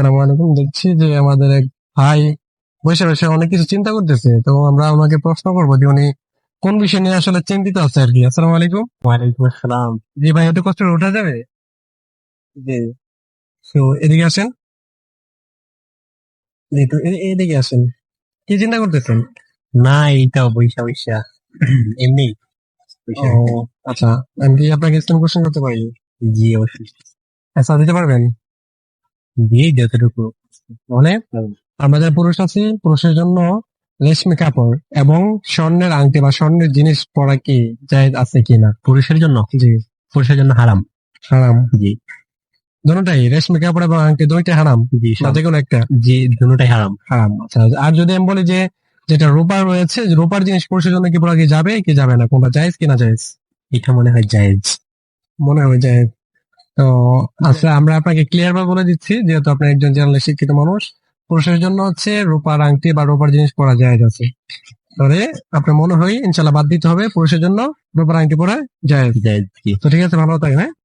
আসসালামু আলাইকুম। দেখছি যে আমাদের এক ভাই বসে বসে অনেক কিছু চিন্তা করতেছে। তো আমরা ওনাকে প্রশ্ন করব যে উনি কোন বিষয় নিয়ে আসলে চিন্তিত আছে আর কি। আসসালামু আলাইকুম। ওয়ালাইকুম আসসালাম। জি ভাই একটু কষ্ট ওঠা যাবে? জি। তো এদিকে আসেন। একটু এদিকে আসেন। কি চিন্তা করতেছেন? না এইটা বৈশা বৈশা। এমনি। আচ্ছা আমি কি আপনাকে ইসলাম কোশ্চেন করতে পারি? জি অবশ্যই। আচ্ছা দিতে পারবেন? দিয়ে যতটুকু মানে আমরা যারা পুরুষ আছে পুরুষের জন্য রেশমি কাপড় এবং স্বর্ণের আংটি বা স্বর্ণের জিনিস পরা কি জায়েজ আছে কিনা পুরুষের জন্য? জি। পুরুষের জন্য হারাম। হারাম। জি। দুটাই রেশমি কাপড় এবং আংটি দুইটাই হারাম। জি যে কোনো একটা। জি দুটাই হারাম। হারাম আচ্ছা। আর যদি আমি বলি যে যেটা রূপার রয়েছে রূপার জিনিস পুরুষের জন্য কি পরা কি যাবে কি যাবে না? কোনটা জায়েজ কি না জায়েজ? এটা মনে হয় জায়েজ। মনে হয় জায়েজ। তো আচ্ছা। আমরা আপনাকে ক্লিয়ার ভাবে বলে দিচ্ছি যেহেতু আপনি একজন জেনারেল শিক্ষিত মানুষ পুরুষের জন্য হচ্ছে রূপার আংটি বা রূপার জিনিস পরা যায় আছে। তবে আপনার মনে হয় ইনশাল্লাহ বাদ দিতে হবে পুরুষের জন্য রূপার আংটি পরা জায়েজ তো ঠিক আছে ভালো থাকেন হ্যাঁ?